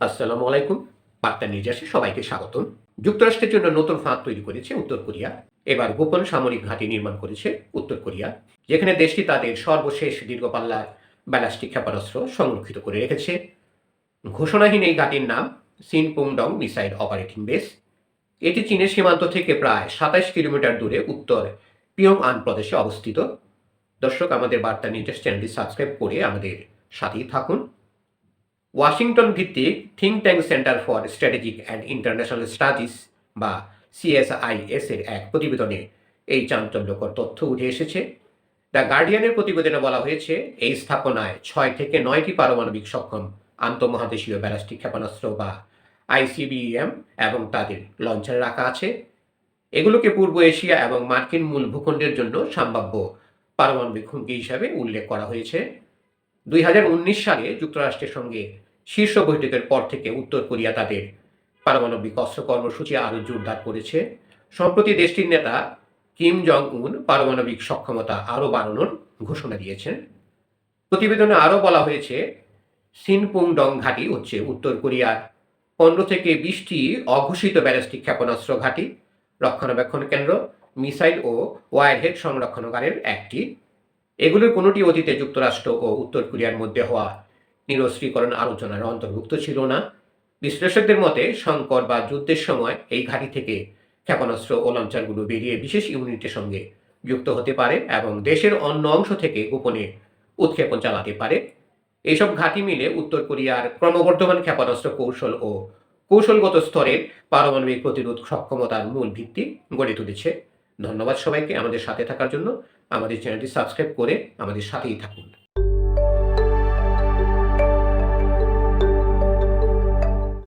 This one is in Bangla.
আসসালামু আলাইকুম। বার্তা নির্যাসে সবাইকে স্বাগতম। যুক্তরাষ্ট্রের জন্য নতুন ফাঁদ তৈরি করেছে উত্তর কোরিয়া। এবার গোপন সামরিক ঘাঁটি নির্মাণ করেছে উত্তর কোরিয়া, যেখানে দেশটি তাদের সর্বশেষ দীর্ঘপাল্লার ব্যালাস্টিক ক্ষেপণাস্ত্র সংরক্ষিত করে রেখেছে। ঘোষণাহীন এই ঘাঁটির নাম সিনপুংডং মিসাইল অপারেটিং বেস। এটি চীনের সীমান্ত থেকে প্রায় সাতাশ কিলোমিটার দূরে উত্তর পিয়ং আন প্রদেশে অবস্থিত। দর্শক, আমাদের বার্তা নির্যাস চ্যানেলটি সাবস্ক্রাইব করে আমাদের সাথেই থাকুন। ওয়াশিংটন ভিত্তিক think tank centre for strategic and international studies বা সিএসআইএস এর এক প্রতিবেদনে এই চাঞ্চল্যকর তথ্য উঠে এসেছে। দ্য গার্ডিয়ানের প্রতিবেদনে বলা হয়েছে, এই স্থাপনায় ছয় থেকে নয়টি পারমাণবিক সক্ষম আন্তঃমহাদেশীয় ব্যালাস্টিক ক্ষেপণাস্ত্র বা আইসিবিএম এবং তাদের লঞ্চার রাখা আছে। এগুলোকে পূর্ব এশিয়া এবং মার্কিন মূল ভূখণ্ডের জন্য সম্ভাব্য পারমাণবিক হুমকি হিসাবে উল্লেখ করা হয়েছে। দুই হাজার উনিশ সালে যুক্তরাষ্ট্রের সঙ্গে শীর্ষ বৈঠকের পর থেকে উত্তর কোরিয়া তাদের পারমাণবিক অস্ত্র কর্মসূচি আরও জোরদার করেছে। সম্প্রতি দেশটির নেতা কিম জং উন পারমাণবিক সক্ষমতা আরও বাড়ানোর ঘোষণা দিয়েছেন। প্রতিবেদনে আরও বলা হয়েছে সিনপুং ডং ঘাঁটি হচ্ছে উত্তর কোরিয়ার পনেরো থেকে বিশটি অঘোষিত ব্যালিস্টিক ক্ষেপণাস্ত্র ঘাঁটি, রক্ষণাবেক্ষণ কেন্দ্র, মিসাইল ও ওয়ারহেড সংরক্ষণাগারের একটি। এগুলোর কোনোটি অতীতে যুক্তরাষ্ট্র ও উত্তর কোরিয়ার মধ্যে হওয়া নিরস্ত্রীকরণ আলোচনার অন্তর্ভুক্ত ছিল না। বিশ্লেষকদের মতে সংকট বা যুদ্ধের সময় এই ঘাঁটি থেকে ক্ষেপণাস্ত্র ও লঞ্চারগুলো বেরিয়ে বিশেষ ইউনিটের সঙ্গে যুক্ত হতে পারে এবং দেশের অন্য অংশ থেকে গোপনে উৎক্ষেপণ চালাতে পারে। এইসব ঘাঁটি মিলে উত্তর কোরিয়ার ক্রমবর্ধমান ক্ষেপণাস্ত্র কৌশল ও কৌশলগত স্তরের পারমাণবিক প্রতিরোধ সক্ষমতার মূল ভিত্তি গড়ে তুলেছে। ধন্যবাদ সবাইকে আমাদের সাথে থাকার জন্য। আমাদের চ্যানেলটি সাবস্ক্রাইব করে আমাদের সাথেই থাকুন।